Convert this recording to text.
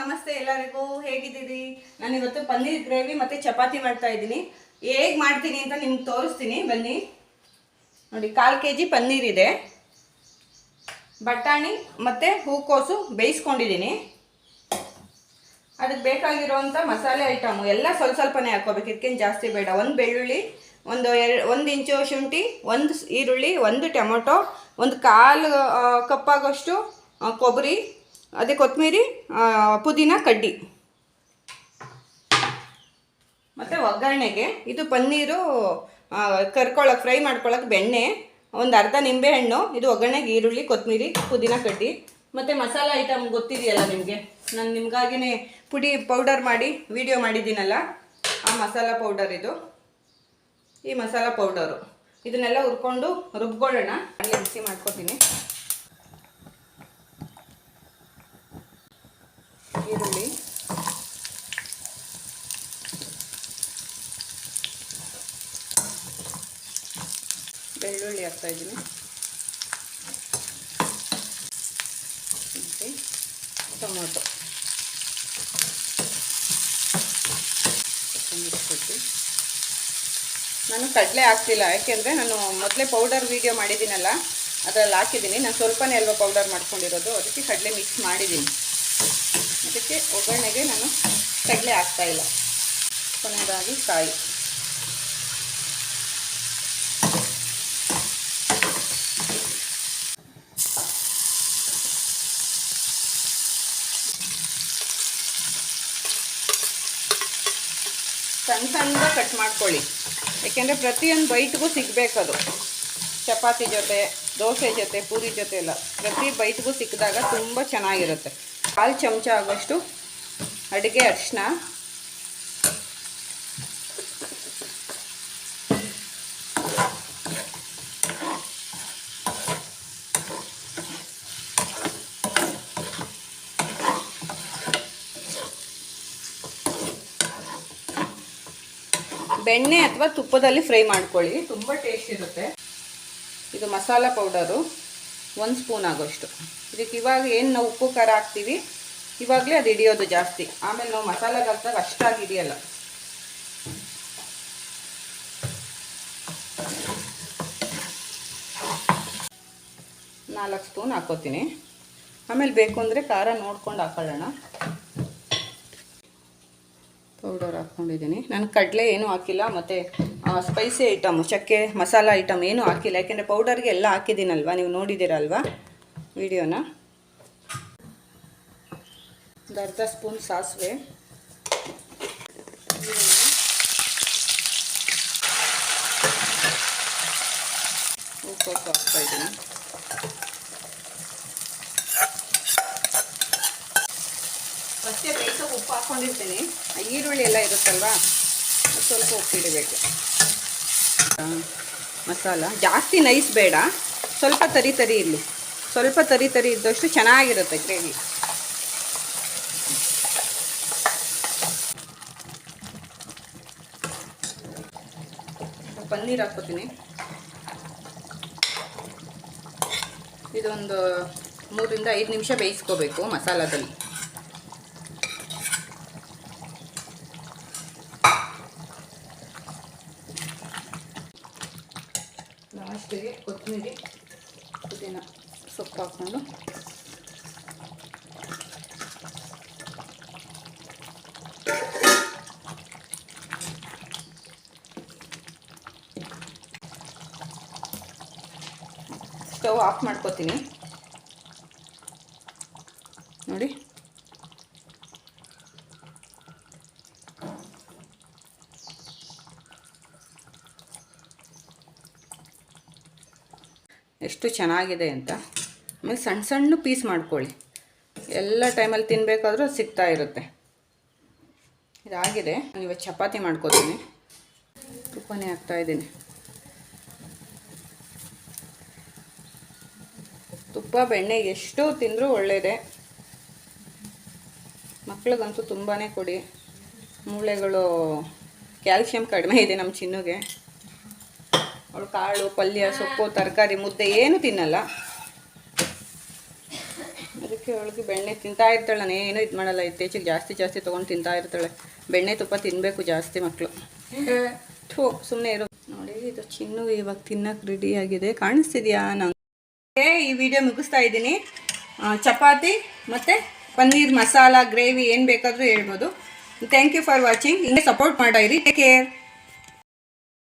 ನಮಸ್ತೆ ಎಲ್ಲರಿಗೂ, ಹೇಗಿದ್ದೀರಿ? ನಾನು ಇವತ್ತು ಪನ್ನೀರ್ ಗ್ರೇವಿ ಮತ್ತೆ ಚಪಾತಿ ಮಾಡ್ತಾ ಇದ್ದೀನಿ. ಹೇಗೆ ಮಾಡ್ತೀನಿ ಅಂತ ನಿಮ್ಗೆ ತೋರಿಸ್ತೀನಿ, ಬನ್ನಿ. ನೋಡಿ, ಕಾಲು ಕೆ ಜಿ ಪನ್ನೀರ್ ಇದೆ. ಬಟಾಣಿ ಮತ್ತು ಹೂಕೋಸು ಬೇಯಿಸ್ಕೊಂಡಿದ್ದೀನಿ. ಅದಕ್ಕೆ ಬೇಕಾಗಿರುವಂಥ ಮಸಾಲೆ ಐಟಮು ಎಲ್ಲ ಸ್ವಲ್ಪ ಸ್ವಲ್ಪನೇ ಹಾಕೋಬೇಕು ಇದಕ್ಕೇನು ಜಾಸ್ತಿ ಬೇಡ. ಒಂದು ಬೆಳ್ಳುಳ್ಳಿ, ಒಂದು ಎರಡು, ಒಂದು ಇಂಚು ಶುಂಠಿ, ಒಂದು ಈರುಳ್ಳಿ, ಒಂದು ಟೊಮೊಟೊ, ಒಂದು ಕಾಲು ಕಪ್ಪಾಗೋಷ್ಟು ಕೊಬ್ಬರಿ ಅದೇ ಕೊತ್ತಂಬರಿ ಪುದೀನ, ಕಡ್ಡಿ. ಮತ್ತು ಒಗ್ಗರಣೆಗೆ ಇದು ಪನ್ನೀರು ಕರ್ಕೊಳ್ಳೋಕೆ ಫ್ರೈ ಮಾಡ್ಕೊಳ್ಳೋಕೆ ಬೆಣ್ಣೆ, ಒಂದು ಅರ್ಧ ನಿಂಬೆಹಣ್ಣು, ಇದು ಒಗ್ಗರಣೆಗೆ ಈರುಳ್ಳಿ, ಕೊತ್ತಂಬರಿ, ಪುದೀನ, ಕಡ್ಡಿ. ಮತ್ತು ಮಸಾಲ ಐಟಮ್ ಗೊತ್ತಿದೆಯಲ್ಲ ನಿಮಗೆ? ನಾನು ನಿಮಗಾಗಿನೇ ಪುಡಿ ಪೌಡರ್ ಮಾಡಿ ವಿಡಿಯೋ ಮಾಡಿದ್ದೀನಲ್ಲ, ಆ ಮಸಾಲ ಪೌಡರ್ ಇದು. ಈ ಮಸಾಲ ಪೌಡರು ಇದನ್ನೆಲ್ಲ ಹುರ್ಕೊಂಡು ರುಬ್ಕೊಳ್ಳೋಣ. ಅಲ್ಲಿ ಬಿಸಿ ಮಾಡ್ಕೊತೀನಿ. ಈರುಳ್ಳಿ ಬೆಳ್ಳುಳ್ಳಿ ಹಾಕ್ತಾ ಇದ್ದೀನಿ. ಟೊಮೊಟೊ. ಸೊಪ್ಪು. ನಾನು ಕಡಲೆ ಹಾಕ್ತಿಲ್ಲ, ಯಾಕೆಂದರೆ ನಾನು ಮೊದಲೇ ಪೌಡರ್ ವೀಡಿಯೋ ಮಾಡಿದ್ದೀನಲ್ಲ, ಅದರಲ್ಲಿ ಹಾಕಿದ್ದೀನಿ. ನಾನು ಸ್ವಲ್ಪನೇ ಅಲ್ವಾ ಪೌಡರ್ ಮಾಡ್ಕೊಂಡಿರೋದು, ಅದಕ್ಕೆ ಕಡಲೆ ಮಿಕ್ಸ್ ಮಾಡಿದ್ದೀನಿ. ಅದಕ್ಕೆ ಒಗ್ಗರಣೆಗೆ ನಾನು ಕಡಲೆ ಹಾಕ್ತಾ ಇಲ್ಲ. ಕೊನೆಯದಾಗಿ ಕಾಯಿ. ಸಣ್ಣ ಸಣ್ಣ ಕಟ್ ಮಾಡ್ಕೊಳ್ಳಿ. ಯಾಕೆಂದರೆ ಪ್ರತಿಯೊಂದು ಬೈಟ್ಗೂ ಸಿಗಬೇಕದು. ಚಪಾತಿ ಜೊತೆ, ದೋಸೆ ಜೊತೆ, ಪೂರಿ ಜೊತೆ ಎಲ್ಲ. ಪ್ರತಿ ಬೈಟ್ಗೂ ಸಿಕ್ಕಿದಾಗ ತುಂಬ ಚೆನ್ನಾಗಿರುತ್ತೆ. ಕಾಲು ಚಮಚ ಆಗೋಷ್ಟು ಅಡುಗೆ ಅರಿಶಿನ ಬೆಣ್ಣೆ ಅಥವಾ ತುಪ್ಪದಲ್ಲಿ ಫ್ರೈ ಮಾಡ್ಕೊಳ್ಳಿ. ತುಂಬ ಟೇಸ್ಟ್ ಇರುತ್ತೆ. ಇದು ಮಸಾಲ ಪೌಡರು ಒಂದು ಸ್ಪೂನ್ ಆಗೋಷ್ಟು. ಇದಕ್ಕೆ ಇವಾಗ ಏನು ನಾವು ಉಪ್ಪು ಖಾರ ಹಾಕ್ತೀವಿ? ಇವಾಗಲೇ ಅದು ಹಿಡಿಯೋದು ಜಾಸ್ತಿ. ಆಮೇಲೆ ನಾವು ಮಸಾಲೆಗೆ ಹಾಕಿದಾಗ ಅಷ್ಟಾಗಿ ಹಿಡಿಯಲ್ಲ. ನಾಲ್ಕು ಸ್ಪೂನ್ ಹಾಕೋತೀನಿ. ಆಮೇಲೆ ಬೇಕು ಅಂದರೆ ಖಾರ ನೋಡ್ಕೊಂಡು ಹಾಕೊಳ್ಳೋಣ. ಪೌಡರ್ ಹಾಕ್ಕೊಂಡಿದ್ದೀನಿ. ನಾನು ಕಡಲೆ ಏನೂ ಹಾಕಿಲ್ಲ, ಮತ್ತು ಸ್ಪೈಸಿ ಐಟಮ್ ಚಕ್ಕೆ, ಮಸಾಲ ಐಟಮ್ ಏನೂ ಹಾಕಿಲ್ಲ. ಯಾಕೆಂದರೆ ಪೌಡರ್ಗೆ ಎಲ್ಲ ಹಾಕಿದ್ದೀನಲ್ವ? ನೀವು ನೋಡಿದ್ದೀರಲ್ವ? ವಿಡಿಯೋನ. ಒಂದು ಅರ್ಧ ಸ್ಪೂನ್ ಸಾಸಿವೆ. ಉಪ್ಪು ಹಾಕ್ತಾಯಿದ್ದೀನಿ ಫಸ್ಟೇ ಬೇಯಿಸೋಕೆ ಉಪ್ಪು ಹಾಕ್ಕೊಂಡಿರ್ತೀನಿ ಈರುಳ್ಳಿ ಎಲ್ಲ ಇರುತ್ತಲ್ವಾ? ಸ್ವಲ್ಪ ಉಪ್ಪಿಡಬೇಕು ಮಸಾಲ. ಜಾಸ್ತಿ ನೈಸ್ ಬೇಡ. ಸ್ವಲ್ಪ ತರಿ ತರಿ ಇರಲಿ. ಸ್ವಲ್ಪ ತರಿ ತರಿ ಇದ್ದಷ್ಟು ಚೆನ್ನಾಗಿರುತ್ತೆ ಗ್ರೇವಿ. ಪನ್ನೀರ್ ಹಾಕ್ಕೋತೀನಿ. ಇದೊಂದು ಮೂರಿಂದ ಐದು ನಿಮಿಷ ಬೇಯಿಸ್ಕೋಬೇಕು ಮಸಾಲದಲ್ಲಿ. ಲಾಸ್ಟಿಗೆ ಕೊತ್ತಂಬರಿ ಪುದೀನ ಸೊಪ್ಪು ಹಾಕ್ಕೊಂಡು. ಸ್ಟವ್ ಆಫ್ ಮಾಡ್ಕೋತೀನಿ. ನೋಡಿ. ಎಷ್ಟು ಚೆನ್ನಾಗಿದೆ ಅಂತ. ಆಮೇಲೆ ಸಣ್ಣ ಸಣ್ಣ ಪೀಸ್ ಮಾಡ್ಕೊಳ್ಳಿ. ಎಲ್ಲ ಟೈಮಲ್ಲಿ ತಿನ್ನಬೇಕಾದ್ರೂ ಸಿಗ್ತಾ ಇರುತ್ತೆ. ಇದಾಗಿದೆ. ಇವತ್ತು ಚಪಾತಿ ಮಾಡ್ಕೋತೀನಿ. ತುಪ್ಪನೇ ಹಾಕ್ತಾಯಿದ್ದೀನಿ ತುಪ್ಪ, ಬೆಣ್ಣೆ ಎಷ್ಟು ತಿಂದರೂ ಒಳ್ಳೆಯದೇ ಮಕ್ಳಿಗಂತೂ ತುಂಬಾ ಕೊಡಿ. ಮೂಳೆಗಳು ಕ್ಯಾಲ್ಶಿಯಂ ಕಡಿಮೆ ಇದೆ ನಮ್ಮ ಚಿನ್ನುಗೆ. ಅವಳು ಕಾಳು, ಪಲ್ಯ, ಸೊಪ್ಪು, ತರಕಾರಿ, ಮುದ್ದೆ ಏನು ತಿನ್ನಲ್ಲ. ಅದಕ್ಕೆ ಅವಳಿಗೆ ಬೆಣ್ಣೆ ತಿಂತಾ ಇರ್ತಾಳೆ. ನಾನು ಏನೂ ಇದು ಮಾಡಲ್ಲ. ಇತ್ತೀಚೆಗೆ ಜಾಸ್ತಿ ಜಾಸ್ತಿ ತೊಗೊಂಡು ತಿಂತಾ ಇರ್ತಾಳೆ. ಬೆಣ್ಣೆ ತುಪ್ಪ ತಿನ್ನಬೇಕು ಜಾಸ್ತಿ ಮಕ್ಕಳು ಥೂ ಸುಮ್ಮನೆ ಇರು. ನೋಡಿ, ಇದು ಚಿನ್ನು ಇವಾಗ ತಿನ್ನಕ್ಕೆ ರೆಡಿ ಆಗಿದೆ. ಕಾಣಿಸ್ತಿದ್ಯಾ ನಂಗೆ? ವಿಡಿಯೋ ಮುಗಿಸ್ತಾ ಇದ್ದೀನಿ. ಚಪಾತಿ ಮತ್ತು ಪನ್ನೀರ್ ಮಸಾಲ, ಗ್ರೇವಿ ಏನು ಬೇಕಾದರೂ ಹೇಳ್ಬೋದು. ಥ್ಯಾಂಕ್ ಯು ಫಾರ್ ವಾಚಿಂಗ್ ಹಿಂಗೆ ಸಪೋರ್ಟ್ ಮಾಡಿರಿ ಟೇಕ್ ಕೇರ್